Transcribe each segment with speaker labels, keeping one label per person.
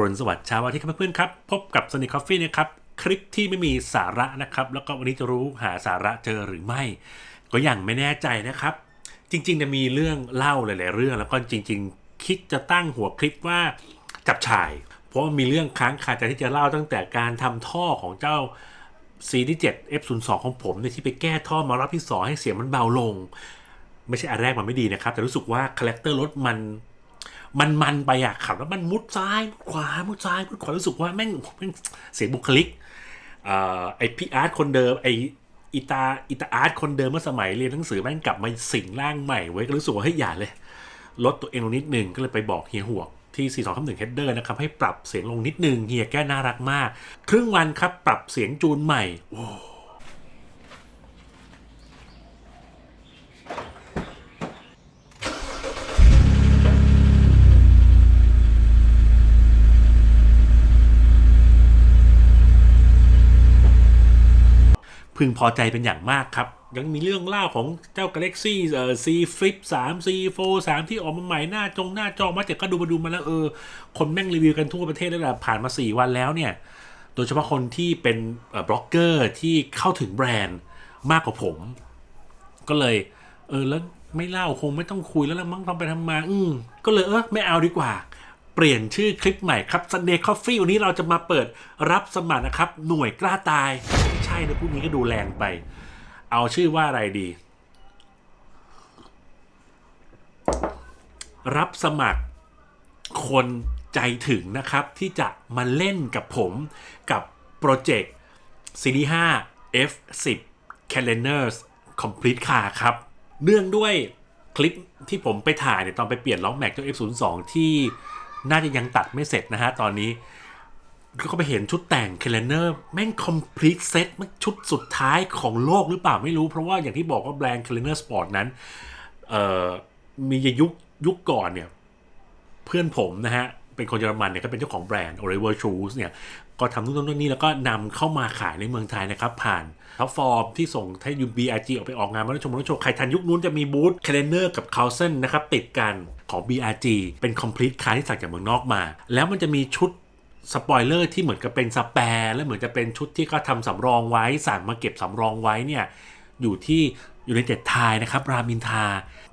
Speaker 1: รุณสวัสดิ์เช้าวันที่ครับเพื่อนๆครับ พบกับสนิคอฟฟี่นะครับ คลิปที่ไม่มีสาระนะครับ แล้วก็วันนี้จะรู้หาสาระเจอหรือไม่ ก็ยังไม่แน่ใจนะครับ จริงๆเนี่ยมีเรื่องเล่าหลายๆเรื่อง แล้วก็จริง ๆ คิดจะตั้งหัวคลิปว่าจับฉ่าย เพราะมีเรื่องค้างคาใจที่จะเล่าตั้งแต่การทำท่อของเจ้า C7 F02 ของผมเนี่ยที่ไปแก้ท่อมารอบที่ 2 ให้เสียงมันเบาลง ไม่ใช่อันแรกมันไม่ดีนะครับ แต่รู้สึกว่าคาแรคเตอร์รถมัน มันมันไปอะขับแล้วมันมุดซ้ายมุดขวามุดซ้ายมุดขวารู้สึกว่าแม่งแม่งเสียบุคลิกอไอพี่อาร์ตคนเดิมไออิตาอิตาอาร์ตคนเดิมเมื่อสมัยเรียนหนังสือแม่งกลับมาสิงร่างใหม่ไว้ก็รู้สึกว่าเฮ้ยอย่าเลยลดตัวเองลงนิดนึงก็เลยไปบอกเฮียหวกที่ 4 2 3 1 Header นะครับ ให้ปรับเสียงลงนิดนึงเฮียแก้น่ารักมาก ครึ่งวันครับ ปรับเสียงจูนใหม่ โอ้ พึงพอใจเป็นอย่างมากครับ ยังมีเรื่องเล่าของเจ้า Galaxy เอ่อ C Flip 3 C Fold 3ที่ออกมาใหม่หน้าจงหน้าจอมาแต่ก็ดูมาดูมาแล้วเออ คนแม่งรีวิวกันทั่วประเทศแล้วแหละผ่านมา 4 วันแล้วเนี่ย โดยเฉพาะคนที่เป็นเอ่อบล็อกเกอร์ที่เข้าถึงแบรนด์มากกว่าผม ก็เลย เออแล้วไม่เล่าคงไม่ต้องคุยแล้วละมั้งทำไปทำมา อืมก็เลยเออไม่เอาดีกว่าเปลี่ยนชื่อคลิปใหม่ครับ Sunday Coffee วันนี้เราจะมาเปิดรับสมัครนะครับ หน่วยกล้าตาย นะพวกนี้ก็ดูแรงไป เอาชื่อว่าอะไรดี รับสมัครคนใจถึงนะครับ ที่จะมาเล่นกับผมกับโปรเจกต์ Series 5 F10 Calendars Complete Car ครับ เนื่องด้วยคลิปที่ผมไปถ่ายเนี่ยตอนไปเปลี่ยนล้อกแม็กเจ้า F02 ที่น่าจะยังตัดไม่เสร็จนะฮะตอนนี้ ก็ไปเห็นชุดแต่งเคลนเนอร์แม่ง complete set มันชุดสุดท้ายของโลกหรือเปล่าไม่รู้ เพราะว่าอย่างที่บอกว่าแบรนด์เคลนเนอร์สปอร์ตนั้น เอ่อ มียุคยุคก่อนเนี่ย เพื่อนผมนะฮะ เป็นคนเยอรมันเนี่ยก็เป็นเจ้าของแบรนด์ Oliver Shoes เนี่ย ก็ทำนู่นนั่นนี่แล้วก็นำเข้ามาขายในเมืองไทยนะครับ ผ่านท็อปฟอร์มที่ส่งให้ยูบีไอจีออกไปออกงานมาแล้วชมแล้วโชว์ใครทันยุคนู้นจะมีบูธเคลนเนอร์กับคา u เซนนะครับติดกันของ BRG เป็น complete car ที่สั่งจากเมืองนอกมา แล้วมันจะมีชุด สปอยเลอร์ที่เหมือนกับเป็นสแปร์และเหมือนจะเป็นชุดที่เขาทำสำรองไว้สั่งมาเก็บสำรองไว้เนี่ยอยู่ที่อยู่ในเจ็ดทายนะครับรามินทา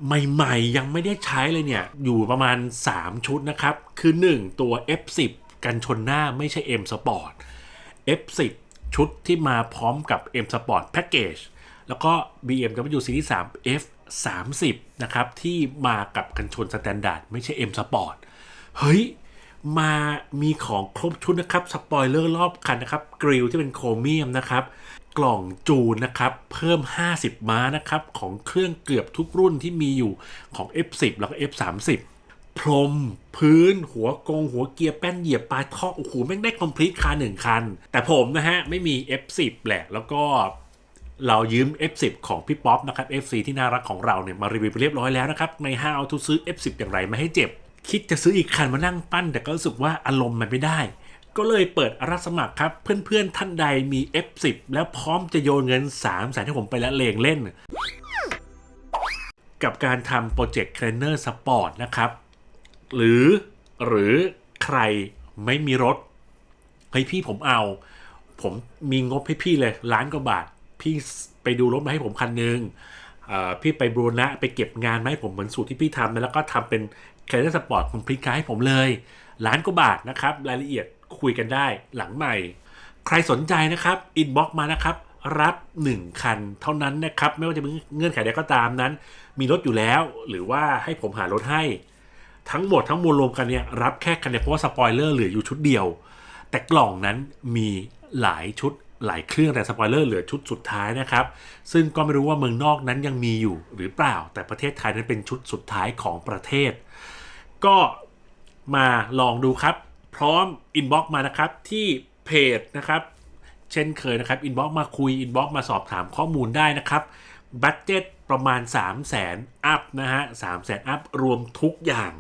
Speaker 1: ใหม่ๆ ยังไม่ได้ใช้เลยเนี่ย อยู่ประมาณ 3 ชุดนะครับ คือ 1 ตัว F10 กันชนหน้าไม่ใช่ M Sport F10 ชุดที่มาพร้อมกับ M Sport Package แล้วก็ BMW Series 3 F30 นะครับ ที่มากับกันชนสแตนดาร์ดไม่ใช่ M Sport เฮ้ย มามีของครบชุดนะครับ สปอยเลอร์รอบคันนะครับ กริลที่เป็นโครเมียมนะครับ กล่องจูนนะครับ เพิ่ม 50 ม้านะครับ ของเครื่องเกือบทุกรุ่นที่มีอยู่ของ F10 แล้วก็ F30 พรม พื้น หัวกง หัวเกียร์แป้นเหยียบปลายท่อโอ้โหแม่งได้คอมพลีทคาร์หนึ่งคัน แต่ผมนะฮะ ไม่มี F10 แหละ แล้วก็เรายืม F10 ของพี่ป๊อปนะครับ FC ที่น่ารักของเราเนี่ยมารีวิวไปเรียบร้อยแล้วนะครับ ใน How to ซื้อ F10 อย่างไรไม่ให้เจ็บ คิดจะซื้ออีกคันมานั่งปั้น แต่ก็รู้สึกว่าอารมณ์มันไม่ได้ ก็เลยเปิดรับสมัครครับ เพื่อนๆท่านใดมี F10 แล้วพร้อมจะโยนเงิน3แสนให้ผมไปละเลงเล่น กับการทำโปรเจกต์ Trainer Sport นะครับ หรือหรือใครไม่มีรถเฮ้ยพี่ผมเอา ผมมีงบให้พี่เลยล้านกว่าบาท พี่ไปดูรถมาให้ผมคันหนึ่งพี่ไปบรูนะไปเก็บงานมาให้ผมเหมือนสูตรที่พี่ทำแล้วก็ทำเป็น แคเนสปอร์ตคอมพลีทให้ผมเลยล้านกว่าบาทนะครับ รายละเอียดคุยกันได้หลังใหม่ ใครสนใจนะครับอินบ็อกมานะครับ รับ 1 คันเท่านั้นนะครับ ไม่ว่าจะเป็นเงื่อนไขใดก็ตามนั้น มีรถอยู่แล้ว หรือว่าให้ผมหารถให้ ทั้งหมดทั้งมวลรวมกันเนี่ยรับแค่คันเดียวเพราะว่าสปอยเลอร์เหลืออยู่ชุดเดียว แต่กล่องนั้นมีหลายชุดหลายเครื่องแต่สปอยเลอร์เหลือชุดสุดท้ายนะครับ ซึ่งก็ไม่รู้ว่าเมืองนอกนั้นยังมีอยู่หรือเปล่า แต่ประเทศไทยนั้นเป็นชุดสุดท้ายของประเทศ ก็มาลองดูครับ พร้อมอินบ็อกมานะครับที่เพจนะครับ เช่นเคยนะครับอินบ็อกมาคุยอินบ็อกมาสอบถามข้อมูลได้นะครับบัตเจ็ตประมาณ 3 0 0แสนอัพนะฮะสามแสนอัพรวมทุกอย่าง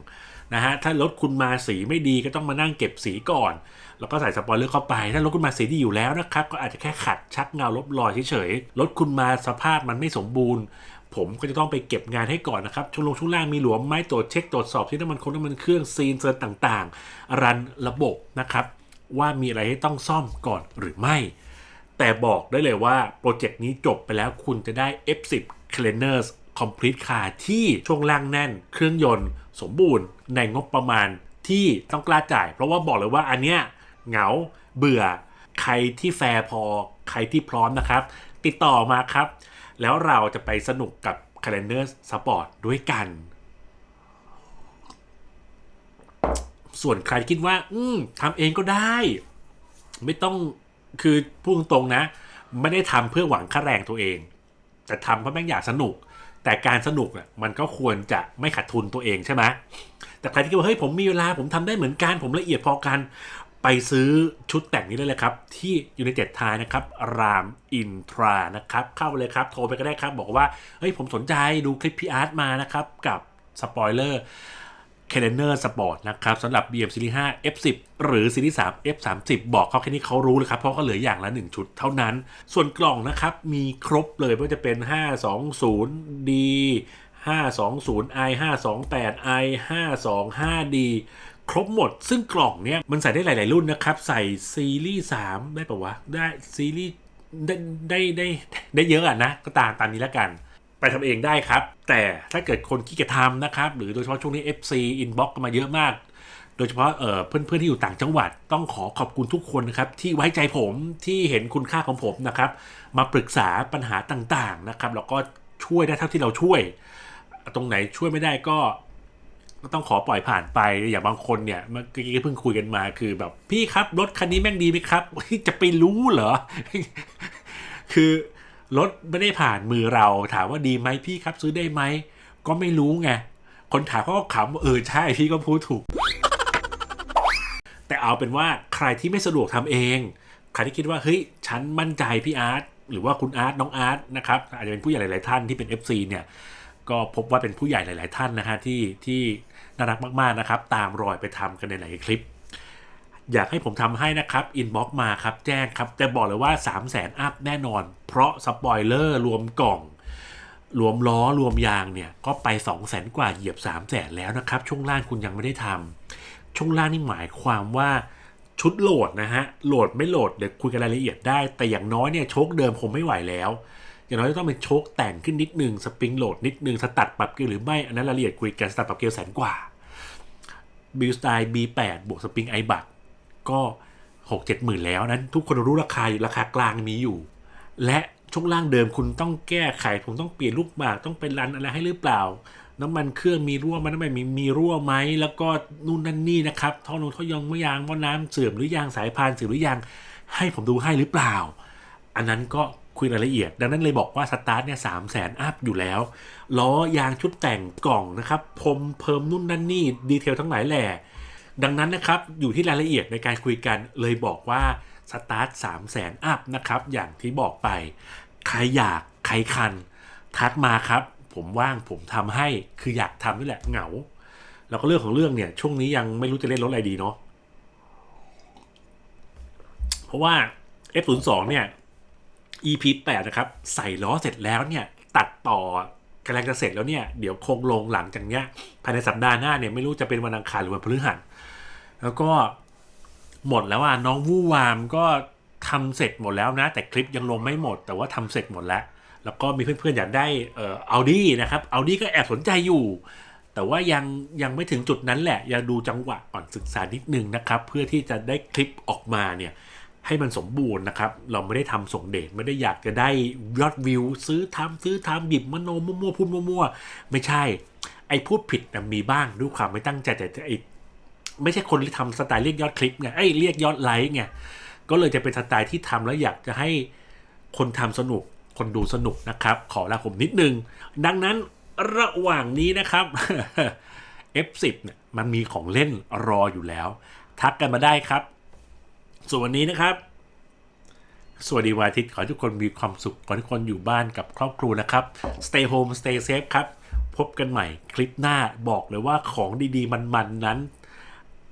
Speaker 1: นะฮะถ้ารถคุณมาสีไม่ดีก็ต้องมานั่งเก็บสีก่อน แล้วก็ใส่สปอยเลอร์เข้าไป ถ้ารถคุณมาสีดีอยู่แล้วนะครับ ก็อาจจะแค่ขัดชักเงาลบรอยเฉยๆรถคุณมาสภาพมันไม่สมบูรณ์ ผมก็จะต้องไปเก็บงานให้ก่อนนะครับช่วงลงช่วงล่างมีหลวมไหมตรวจเช็คตรวจสอบที่น้ำมันคงน้ำมันเครื่องซีนเซอร์ต่างๆ รันระบบนะครับ ว่ามีอะไรให้ต้องซ่อมก่อนหรือไม่ แต่บอกได้เลยว่าโปรเจกต์นี้จบไปแล้วคุณจะได้ F10 Cleaners Complete Car ที่ช่วงล่างแน่น เครื่องยนต์ สมบูรณ์ ในงบประมาณที่ต้องกล้าจ่าย เพราะว่าบอกเลยว่าอันเนี้ยเหงาเบื่อใครที่แฟร์พอใครที่พร้อมนะครับ ติดต่อมาครับ แล้วเราจะไปสนุกกับ Calendar Sport ด้วยกัน ส่วนใครคิดว่า อืมทำเองก็ได้ ไม่ต้องคือพูดตรงๆนะ ไม่ได้ทำเพื่อหวังค่าแรงตัวเอง แต่ทำเพราะแม่งอยากสนุก แต่การสนุกอะมันก็ควรจะไม่ขาดทุนตัวเองใช่ไหมแต่ใครที่คิดว่าเฮ้ยผมมีเวลาผมทำได้เหมือนกัน ผมละเอียดพอกัน ไปซื้อชุดแต่งนี้ได้เลยครับ ที่ยู n นเต็ดทายนะครับ รามอินทรานะครับ เข้าไปเลยครับ โทรไปก็ได้ครับ บอกว่า เฮ้ยผมสนใจดูคลิปพี่อาร์ตมานะครับ กับสปอยเลอร์ c a l e n d a r Sport นะครับสำหรับ BM Series 5 F10 หรือ Series 3 F30 บอกเขาแค่นี้เขารู้เลยครับ เพราะก็เหลืออย่างละ 1 ชุดเท่านั้น ส่วนกล่องนะครับ มีครบเลยไม่ว่าจะเป็น 520D 520i 528i 525d ครบหมด ซึ่งกล่องเนี้ยมันใส่ได้หลาย ๆ รุ่นนะครับ ใส่ซีรีส์ 3 ได้ปะวะ ได้ซีรีส์ได้ได้ได้ได้เยอะอะนะ ก็ตามตามนี้แล้วกัน ไปทำเองได้ครับ แต่ถ้าเกิดคนขี้เกียจทำนะครับ หรือโดยเฉพาะช่วงนี้ FC inbox กันมาเยอะมาก โดยเฉพาะเอ่อเพื่อน ๆ ที่อยู่ต่างจังหวัด ต้องขอขอบคุณทุกคนนะครับ ที่ไว้ใจผมที่เห็นคุณค่าของผมนะครับ มาปรึกษาปัญหาต่าง ๆ นะครับแล้วก็ช่วยได้เท่าที่เราช่วย ตรงไหนช่วยไม่ได้ก็ ก็ต้องขอปล่อยผ่านไปอย่างบางคนเนี่ยเมื่อกี้เพิ่งคุยกันมาคือแบบพี่ครับรถคันนี้แม่งดีไหมครับจะไปรู้เหรอ คือรถไม่ได้ผ่านมือเราถามว่าดีไหมพี่ครับซื้อได้ไหมก็ไม่รู้ไงคนถามเขาก็ขำเออใช่พี่ก็พูดถูก แต่เอาเป็นว่าใครที่ไม่สะดวกทำเอง ใครที่คิดว่าเฮ้ยฉันมั่นใจพี่อาร์ตหรือว่าคุณอาร์ตน้องอาร์ตนะครับอาจจะเป็นผู้ใหญ่หลาย ๆ ท่านที่เป็น FC เนี่ย ก็พบว่าเป็นผู้ใหญ่หลาย ๆ ท่านนะฮะที่ที่น่ารักมาก ๆ นะครับ ตามรอยไปทำกันในหลายคลิป อยากให้ผมทำให้นะครับอินบ็อกมาครับแจ้งครับแต่บอกเลยว่า 3 0 0แสนอัพแน่นอน เพราะสปอยเลอร์รวมกล่องรวมล้อรวมยางเนี่ยก็ไป 2 0 0แสนกว่าเหยียบ 3 0 0แสนแล้วนะครับ ช่วงล่างคุณยังไม่ได้ทำช่วงล่างนี่หมายความว่าชุดโหลดนะฮะโหลดไม่โหลดเดี๋ยวคุยกันรายละเอียดได้ แต่อย่างน้อยเนี่ยโชคเดิมคงไม่ไหวแล้ว อย่างน้อยต้องเป็นโชคแต่งขึ้นนิดนึงสปริงโหลดนิดนึงสตัดปรับเกียวหรือไม่อันนั้นรายละเอียดคุยกันสตัดปรับเกียวแสนกว่าบิลสไตล์ B8 บวกสปริงไอบักก็หกเจ็ดหมื่นแล้วนั้น ทุกคนรู้ราคาอยู่ราคากลางมีอยู่ และช่วงล่างเดิมคุณต้องแก้ไขผมต้องเปลี่ยนลูกหมากต้องไปรันอะไรให้หรือเปล่า น้ำมันเครื่องมีรั่วมันน้ำมันมีมีรั่วไหมแล้วก็นู่นนั่นนี่นะครับท่อนูท่อยางไม่ยางว่าน้ำเสื่อมหรือยังสายพานเสื่อมหรือยังให้ผมดูให้หรือเปล่า อันนั้นก็ คุยรายละเอียด ดังนั้นเลยบอกว่าสตาร์ทเนี่ยสามแสนอัพอยู่แล้ว ล้อยางชุดแต่งกล่องนะครับพรมเพิ่มนู่นนั่นนี่ดีเทลทั้งหลายแหล่ดังนั้นนะครับอยู่ที่รายละเอียดในการคุยกันเลยบอกว่าสตาร์ทสามแสนอัพนะครับอย่างที่บอกไป ใครอยากใครคัน ทักมาครับ ผมว่างผมทำให้คืออยากทำนี่แหละเหงา แล้วก็เรื่องของเรื่องเนี่ยช่วงนี้ยังไม่รู้จะเล่นรถอะไรดีเนาะเพราะว่า F02 เนี่ย EP 8นะครับใส่ล้อเสร็จแล้วเนี่ยตัดต่อกำลังจะเสร็จแล้วเนี่ยเดี๋ยวคงลงหลังจากเนี้ยภายในสัปดาห์หน้าเนี่ยไม่รู้จะเป็นวันอังคารหรือวันพฤหัสแล้วก็หมดแล้วอะน้องวู่วามก็ทำเสร็จหมดแล้วนะ แต่คลิปยังลงไม่หมด แต่ว่าทำเสร็จหมดแล้ว แล้วก็มีเพื่อนๆอยากได้เอ่ออาดี้นะครับอาดี้ก็แอบสนใจอยู่ แต่ว่ายังยังไม่ถึงจุดนั้นแหละยังดูจังหวะก่อนศึกษานิดนึงนะครับ เพื่อที่จะได้คลิปออกมาเนี่ย ให้มันสมบูรณ์นะครับ เราไม่ได้ทำส่งเดชไม่ได้อยากจะได้ยอดวิว ซื้อทำซื้อทำบิบมโนมั่วๆพูดมั่วๆไม่ใช่ ไอ้พูดผิดนะมีบ้างด้วยความไม่ตั้งใจแต่ไอ้ไม่ใช่คนที่ทำสไตล์เรียกยอดคลิปไงไอ้เรียกยอดไลค์ไงก็เลยจะเป็นสไตล์ที่ทำแล้วอยากจะให้คนทำสนุกคนดูสนุกนะครับ ขอลาผมนิดนึง ดังนั้นระหว่างนี้นะครับ F10 เนี่ยมันมีของเล่นรออยู่แล้ว ทักกันมาได้ครับ ส่วนวันนี้นะครับ สวัสดีวันอาทิตย์ขอทุกคนมีความสุข ขอทุกคนอยู่บ้านกับครอบครัวนะครับ stay home stay safe ครับ พบกันใหม่คลิปหน้าบอกเลยว่าของดีๆ มันๆ นั้น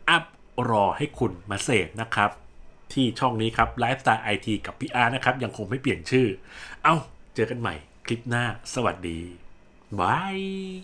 Speaker 1: อัพรอให้คุณมาเสพนะครับ ที่ช่องนี้ครับ Lifestyle IT กับพี่อาร์นะครับ ยังคงไม่เปลี่ยนชื่อ เอา้า เจอกันใหม่คลิปหน้า สวัสดีบาย